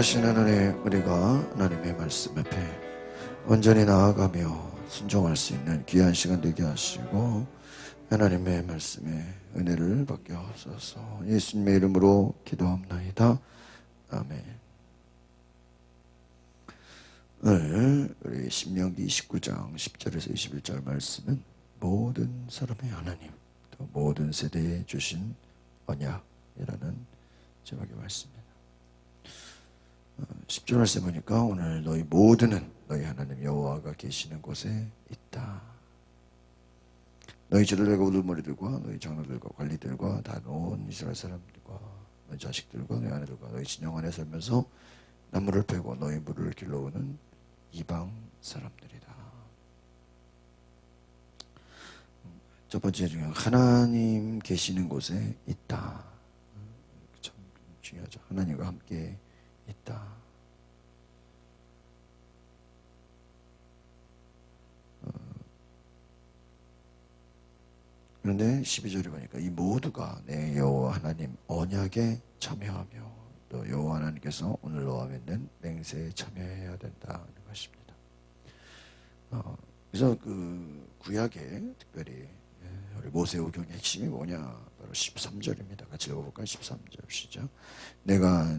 거룩하신 하나님 우리가 하나님의 말씀 앞에 온전히 나아가며 순종할 수 있는 귀한 시간 되게 하시고 하나님의 말씀에 은혜를 받게 하옵소서. 예수님의 이름으로 기도합나이다. 아멘. 오늘 우리 신명기 29장 10절에서 21절 말씀은 모든 사람의 하나님 또 모든 세대에 주신 언약이라는 제목의 말씀입니다 10절 말씀 보니까 오늘 너희 모두는 너희 하나님 여호와가 계시는 곳에 있다. 너희 저들과 우두머리들과 너희 장로들과 관리들과 다온 이스라엘 사람들과 너희 자식들과 너희 아내들과 너희 진영 안에 살면서 나무를 패고 너희 물을 길러오는 이방 사람들이다. 첫 번째 중에 하나님 계시는 곳에 있다. 참 중요하죠. 하나님과 함께 있다. 어, 그런데 12절에 보니까 이 모두가 내 여호와 하나님 언약에 참여하며 또 여호와 하나님께서 오늘 너와 맺는 맹세에 참여해야 된다는 것입니다. 어, 그래서 그 구약에 특별히 예, 우리 모세오경의 핵심이 뭐냐 바로 13절입니다. 같이 읽어볼까요? 13절 시작. 내가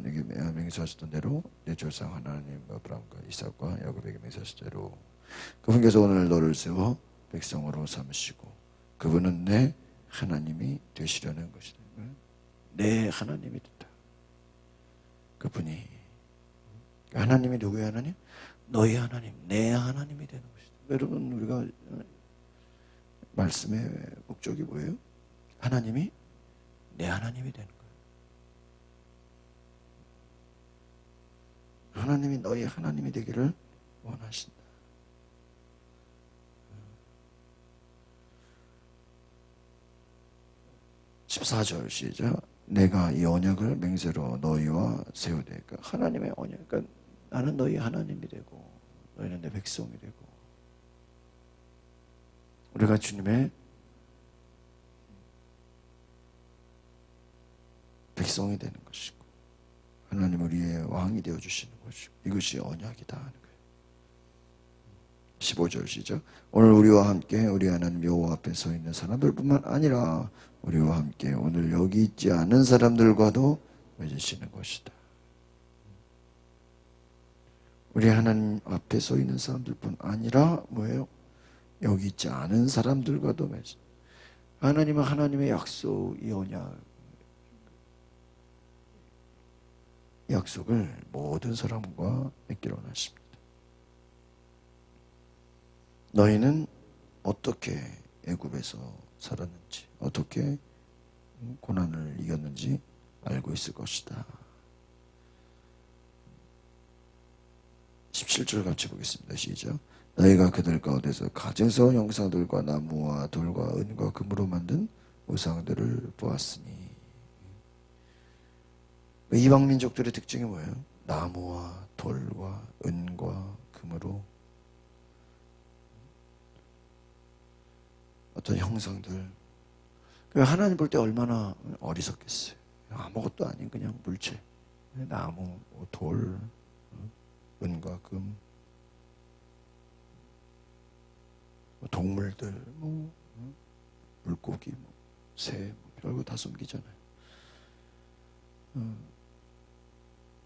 맹세하셨던 대로 내 조상 하나님 아브라함과 이삭과 야곱에게 맹세하셨던 대로 그분께서 오늘 너를 세워 백성으로 삼으시고 그분은 내 하나님이 되시려는 것이다. 내 하나님이 된다. 그분이 하나님이 누구의 하나님? 너희 하나님, 내 하나님이 되는 것이다. 여러분 우리가 말씀의 목적이 뭐예요? 하나님이 내 하나님이 되는 거예요. 하나님이 너희 하나님이 되기를 원하신다. 14절 시작. 내가 이 언약을 맹세로 너희와 세우되 그러니까 하나님의 언약. 그러니까 나는 너희 하나님이 되고 너희는 내 백성이 되고 우리가 주님의 백성이 되는 것이고 하나님 우리의 왕이 되어 주시는 것이고 이것이 언약이다 하는 거예요. 15절 시작. 오늘 우리와 함께 우리 하나님 여호와 앞에 서 있는 사람들뿐만 아니라 우리와 함께 오늘 여기 있지 않은 사람들과도 맺으시는 것이다. 우리 하나님 앞에 서 있는 사람들뿐 아니라 뭐예요? 여기 있지 않은 사람들과도 맺으. 하나님은 하나님의 약속, 이 언약, 약속을 모든 사람과 맺기로 하십니다. 너희는 어떻게 애굽에서 살았는지, 어떻게 고난을 이겼는지 알고 있을 것이다. 17절 같이 보겠습니다. 시작. 너희가 그들 가운데서 가증스러운 형상들과 나무와 돌과 은과 금으로 만든 우상들을 보았으니 이방 민족들의 특징이 뭐예요? 나무와 돌과 은과 금으로 어떤 형상들. 그 하나님 볼 때 얼마나 어리석겠어요. 아무것도 아닌 그냥 물체. 나무, 뭐 돌, 은과 금, 뭐 동물들, 뭐 물고기, 뭐 새, 뭐 별거 다 숨기잖아요.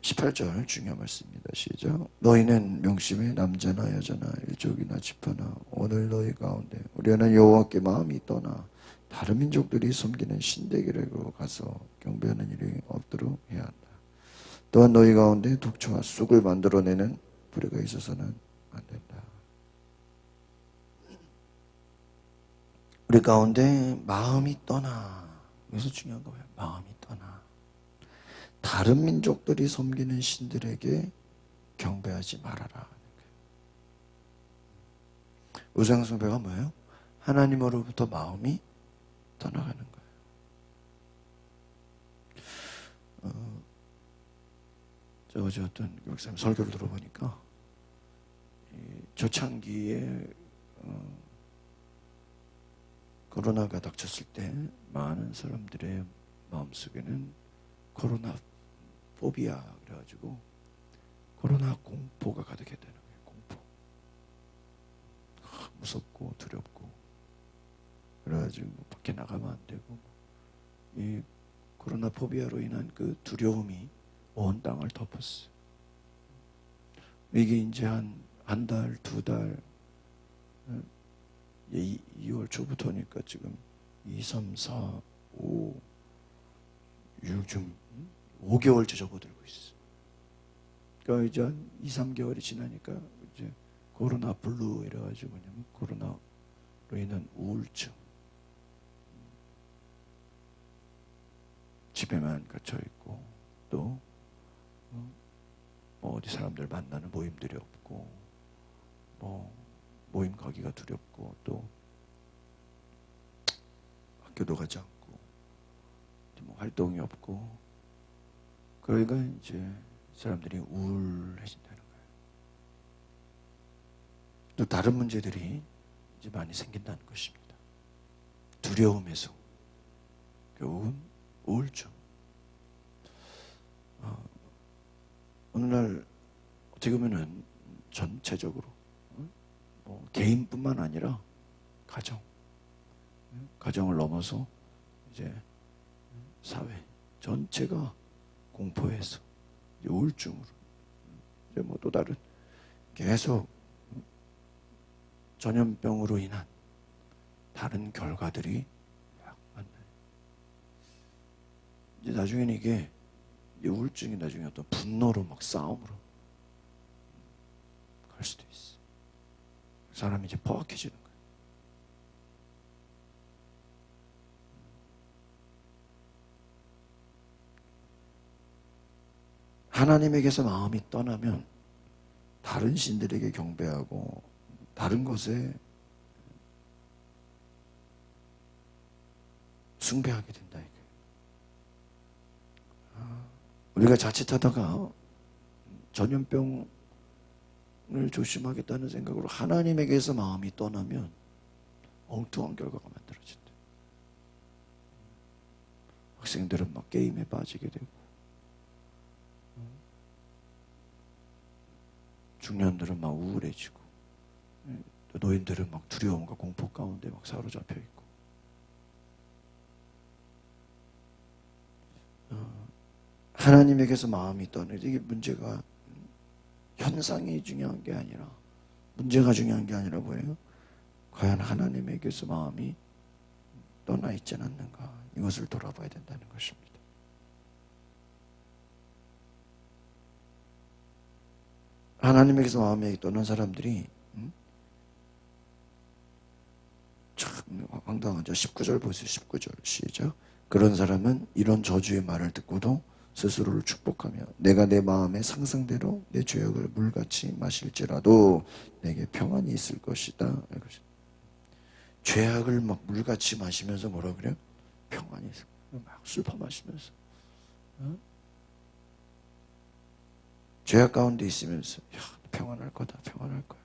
18절 중요한 말씀입니다. 시작. 너희는 명심해 남자나 여자나 일족이나 집하나 오늘 너희 가운데 우리는 여호와께 마음이 떠나 다른 민족들이 섬기는 신대기라고 가서 경배하는 일이 없도록 해야 한다. 또한 너희 가운데 독초와 쑥을 만들어내는 불의가 있어서는 안 된다. 우리 가운데 마음이 떠나 여기서 중요한 거예요. 마음이 떠나 다른 민족들이 섬기는 신들에게 경배하지 말아라. 우상숭배가 뭐예요? 하나님으로부터 마음이 떠나가는 거예요. 어, 저 어제 어떤 교육사님 설교를 들어보니까 초창기에 어, 코로나가 닥쳤을 때 많은 사람들의 마음속에는 코로나 포비아 그래가지고 코로나 공포가 가득했다는 거예요. 공포. 아, 무섭고 두렵고 그래가지고 밖에 나가면 안 되고 이 코로나 포비아로 인한 그 두려움이 온 땅을 덮었어. 이게 이제 한 한 달, 두 달, 어, 이 2월 초부터니까 지금 2, 3, 4, 5, 6, 좀 5개월째 접어들고 있어. 그러니까 이제 한 2, 3개월이 지나니까 이제 코로나 블루 이래가지고 뭐냐면 코로나로 인한 우울증. 집에만 갇혀 있고 또 어, 뭐 어디 사람들 만나는 모임들이 없고 뭐 모임 가기가 두렵고 또 학교도 가지 않고 뭐 활동이 없고 그러니까 이제 사람들이 우울해진다는 거예요. 또 다른 문제들이 이제 많이 생긴다는 것입니다. 두려움에서 결국은 우울증. 어, 오늘날 어떻게 보면은 전체적으로 어? 뭐 개인뿐만 아니라 가정, 어? 가정을 넘어서 이제 사회 전체가 공포에서 우울증으로 이제 뭐 또 다른 계속 전염병으로 인한 다른 결과들이. 이제 나중에는 이게 이 우울증이 나중에 어떤 분노로 막 싸움으로 갈 수도 있어. 사람이 이제 포악해지는 하나님에게서 마음이 떠나면 다른 신들에게 경배하고 다른 것에 숭배하게 된다 이게. 우리가 자칫하다가 전염병을 조심하겠다는 생각으로 하나님에게서 마음이 떠나면 엉뚱한 결과가 만들어진다. 학생들은 막 게임에 빠지게 되고 중년들은 막 우울해지고 또 노인들은 막 두려움과 공포 가운데 막 사로잡혀 있고 어, 하나님에게서 마음이 떠나 이게 문제가 현상이 중요한 게 아니라 문제가 중요한 게 아니라 뭐예요? 과연 하나님에게서 마음이 떠나 있지 않는가 이것을 돌아봐야 된다는 것입니다. 하나님에게서 마음이 떠난 사람들이 음? 참 황당하죠. 19절 보세요. 19절 시작. 그런 사람은 이런 저주의 말을 듣고도 스스로를 축복하며 내가 내 마음의 상상대로 내 죄악을 물같이 마실지라도 내게 평안이 있을 것이다. 죄악을 막 물같이 마시면서 뭐라 그래요? 평안이 있을. 막 술파 마시면서 어? 죄악 가운데 있으면서 야 평안할 거다 평안할 거야.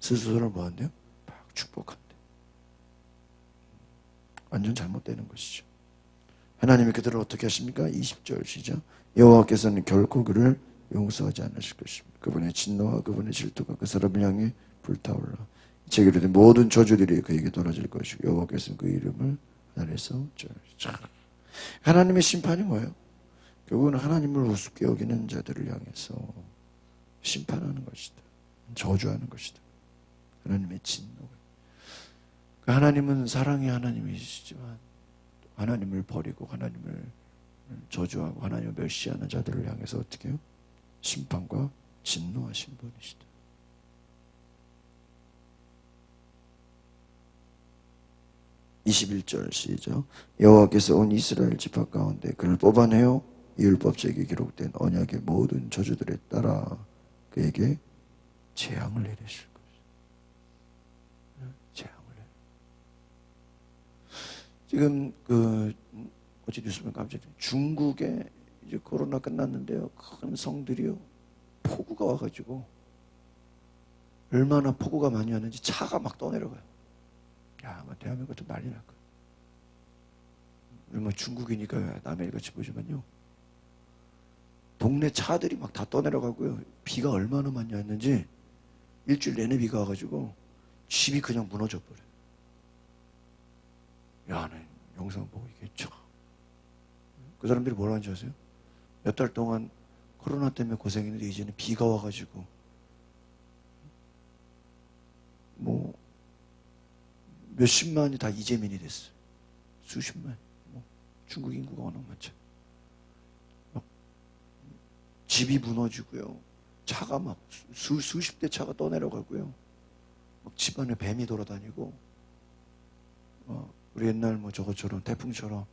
스스로를 뭐한대요? 막 축복한대. 완전 잘못되는 것이죠. 하나님이 그들을 어떻게 하십니까? 20절 시작. 여호와께서는 결코 그를 용서하지 않으실 것입니다. 그분의 진노와 그분의 질투가 그 사람을 향해 불타올라. 제게 된 모든 저주들이 그에게 떨어질 것이고 여호와께서는 그 이름을 하늘에서 자 하나님의 심판이 뭐예요? 결국은 하나님을 우습게 여기는 자들을 향해서 심판하는 것이다. 저주하는 것이다. 하나님의 진노. 그 하나님은 사랑의 하나님이시지만 하나님을 버리고 하나님을 저주하고 하나님을 멸시하는 자들을 향해서 어떻게 해요? 심판과 진노하신 분이시다. (21절) 시작 여호와께서 온 이스라엘 지파 가운데 그를 뽑아내어 이 율법책에 기록된 언약의 모든 저주들에 따라 그에게 재앙을 내리실 것이다. 재앙을 내. 지금 그 어제 뉴스 보면 깜짝 중국에 이제 코로나 끝났는데요. 큰 성들이요. 폭우가 와가지고 얼마나 폭우가 많이 왔는지 차가 막 떠내려가요. 야, 뭐 대한민국도 난리 날 거야. 우리 뭐 중국이니까 남의 같이 보지만요. 동네 차들이 막 다 떠내려가고요. 비가 얼마나 많이 왔는지 일주일 내내 비가 와가지고 집이 그냥 무너져 버려요. 야, 는 영상 보고 이게 참. 그 사람들이 뭐라 하는지 아세요? 몇 달 동안 코로나 때문에 고생했는데 이제는 비가 와가지고 뭐 몇십만이 다 이재민이 됐어. 수십만. 뭐 중국 인구가 워낙 많죠. 막 집이 무너지고요. 차가 막 수, 수십 대 차가 떠내려가고요. 막 집안에 뱀이 돌아다니고 어, 우리 옛날 뭐 저것처럼 태풍처럼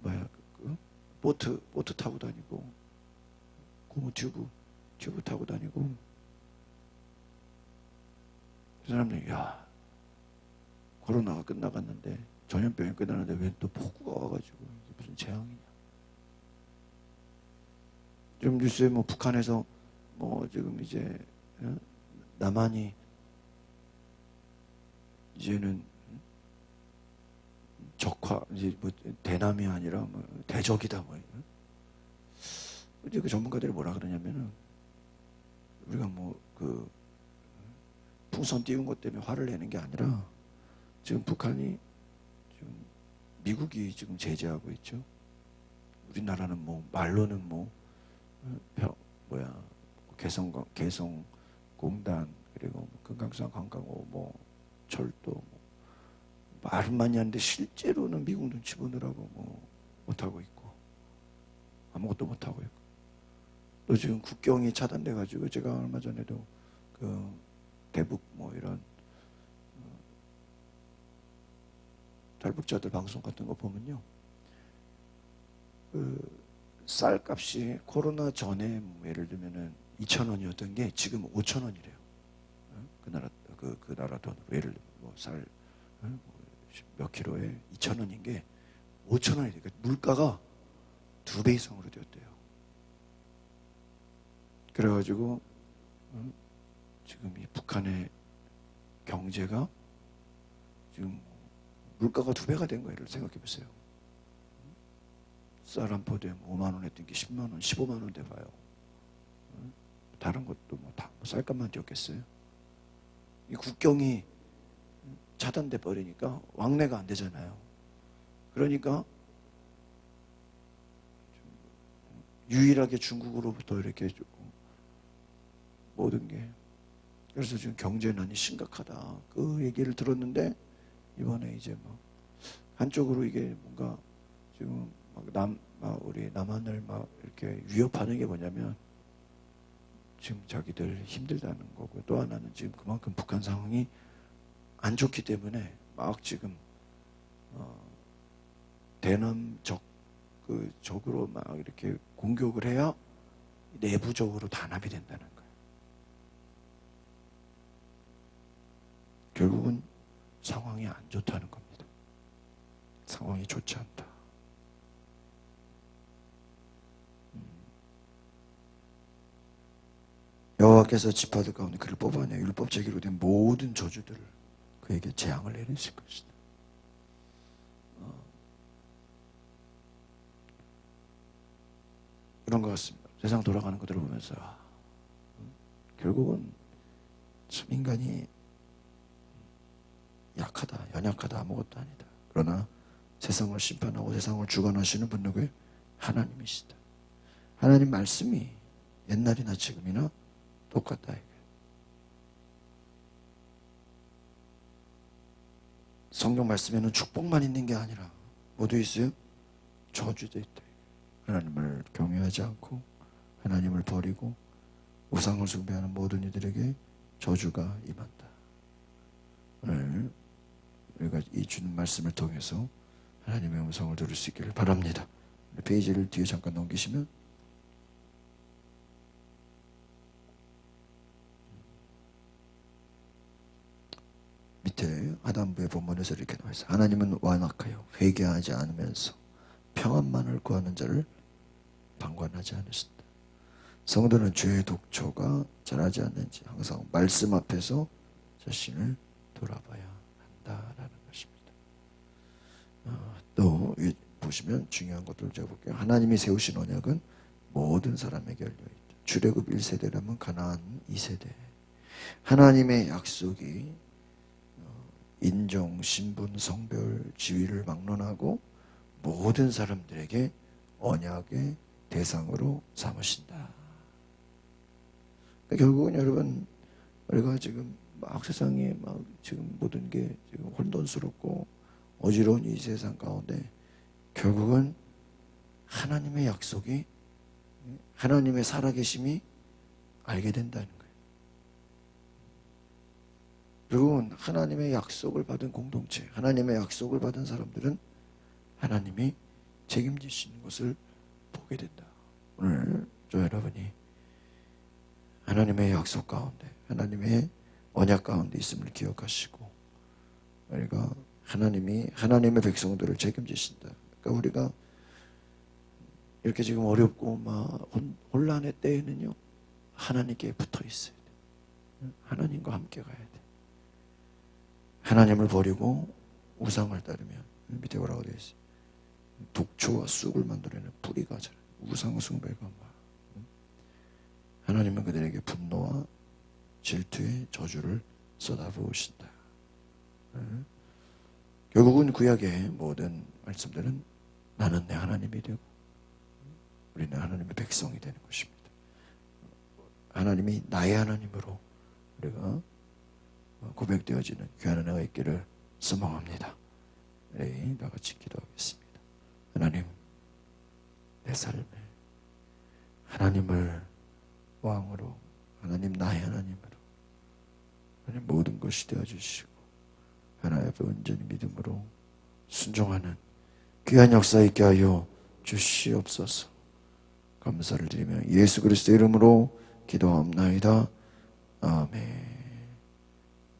뭐야 그 보트 보트 타고 다니고 고무 튜브 튜브 타고 다니고 그 사람들이 야 코로나가 끝나갔는데 전염병이 끝나는데 왜 또 폭우가 와가지고 무슨 재앙이냐 지금 뉴스에 뭐 북한에서 뭐 지금 이제 어? 남한이 이제는 적화 이제 뭐 대남이 아니라 뭐 대적이다 뭐 이제 그 전문가들이 뭐라 그러냐면은 우리가 뭐 그 풍선 띄운 것 때문에 화를 내는 게 아니라 지금 북한이 지금 미국이 지금 제재하고 있죠. 우리나라는 뭐 말로는 뭐 뭐야 개성 개성 공단 그리고 뭐 금강산 관광호 뭐 철도 뭐 말은 많이 하는데 실제로는 미국 눈치 보느라고 뭐 못하고 있고 아무것도 못하고 있고. 또 지금 국경이 차단돼 가지고 제가 얼마 전에도 그 대북 뭐 이런 어, 탈북자들 방송 같은 거 보면요. 그 쌀값이 코로나 전에 뭐 예를 들면은 2천 원이었던 게 지금 5천 원이래요 어? 그 나라 그, 그 나라 돈으로 예를 들면 뭐쌀 어? 몇 킬로에 2천 원인 게 5천 원이 되니까 물가가 두 배 이상으로 되었대요. 그래가지고 어, 지금 이 북한의 경제가 지금 물가가 두 배가 된 거예요. 생각해 보세요. 쌀한 포대에 5만 원 했던 게 10만 원, 15만 원 돼 봐요. 어? 다른 것도 뭐 다 쌀값만 뛰었겠어요. 이 국경이 차단돼 버리니까 왕래가 안 되잖아요. 그러니까 유일하게 중국으로부터 이렇게 모든 게 그래서 지금 경제난이 심각하다. 그 얘기를 들었는데 이번에 이제 뭐 한쪽으로 이게 뭔가 지금 막 남막 우리 남한을 막 이렇게 위협하는 게 뭐냐면 지금 자기들 힘들다는 거고 또 하나는 지금 그만큼 북한 상황이 안 좋기 때문에 막 지금 어, 대남적 그 적으로 막 이렇게 공격을 해야 내부적으로 단합이 된다는 거예요. 결국은 상황이 안 좋다는 겁니다. 상황이 좋지 않다. 여호와께서 지파들 가운데 그를 뽑아내 율법 제기로 된 모든 저주들을 그에게 재앙을 내리실 것이다. 어. 그런 것 같습니다. 세상 돌아가는 것들을 보면서 아, 음, 결국은 참 인간이 약하다, 연약하다, 아무것도 아니다. 그러나 세상을 심판하고 세상을 주관하시는 분 누구예요? 하나님이시다. 하나님 말씀이 옛날이나 지금이나 똑같다. 성경 말씀에는 축복만 있는 게 아니라 뭐도 있어요? 저주도 있다. 하나님을 경외하지 않고 하나님을 버리고 우상을 숭배하는 모든 이들에게 저주가 임한다. 오늘 우리가 이 주는 말씀을 통해서 하나님의 음성을 들을 수 있기를 바랍니다. 페이지를 뒤에 잠깐 넘기시면 본문에서 이렇게 있어요. 하나님은 완악하여 회개하지 않으면서 평안만을 구하는 자를 방관하지 않으신다. 성도는 죄의 독초가 잘하지 않는지 항상 말씀 앞에서 자신을 돌아봐야 한다라는 것입니다. 어, 또 위- 보시면 중요한 것들 제가 볼게요. 하나님이 세우신 언약은 모든 사람에게 열려 있다. 출애굽 1세대라면 가나안 2세대. 하나님의 약속이 어, 인종, 신분, 성별, 지위를 막론하고 모든 사람들에게 언약의 대상으로 삼으신다. 그러니까 결국은 여러분 우리가 지금 막 세상에 막 지금 모든 게 지금 혼돈스럽고 어지러운 이 세상 가운데 결국은 하나님의 약속이 하나님의 살아계심이 알게 된다는 거예요. 결국은 하나님의 약속을 받은 공동체, 하나님의 약속을 받은 사람들은 하나님이 책임지시는 것을 보게 된다. 오늘 저 여러분이 하나님의 약속 가운데, 하나님의 언약 가운데 있음을 기억하시고, 우리가 하나님이 하나님의 백성들을 책임지신다. 그러니까 우리가 이렇게 지금 어렵고 막 혼- 혼란의 때에는요 하나님께 붙어 있어야 돼. 하나님과 함께 가야 돼. 하나님을 버리고 우상을 따르면 밑에 뭐라고 되어 있어? 독초와 쑥을 만들어내는 뿌리가 잘 우상 숭배가 막 하나님은 그들에게 분노와 질투의 저주를 쏟아부으신다. 응? 결국은 구약의 모든 말씀들은 나는 내 하나님이 되고 우리는 하나님의 백성이 되는 것입니다. 하나님이 나의 하나님으로 우리가 고백되어지는 귀한 은혜가 있기를 소망합니다. 네, 다 같이 기도하겠습니다. 하나님, 내 삶에 하나님을 왕으로, 하나님 나의 하나님으로, 하나님 모든 것이 되어주시고 하나님 앞에 온전히 믿음으로 순종하는 귀한 역사 있게 하여 주시옵소서. 감사를 드리며 예수 그리스도 이름으로 기도합나이다. 아멘.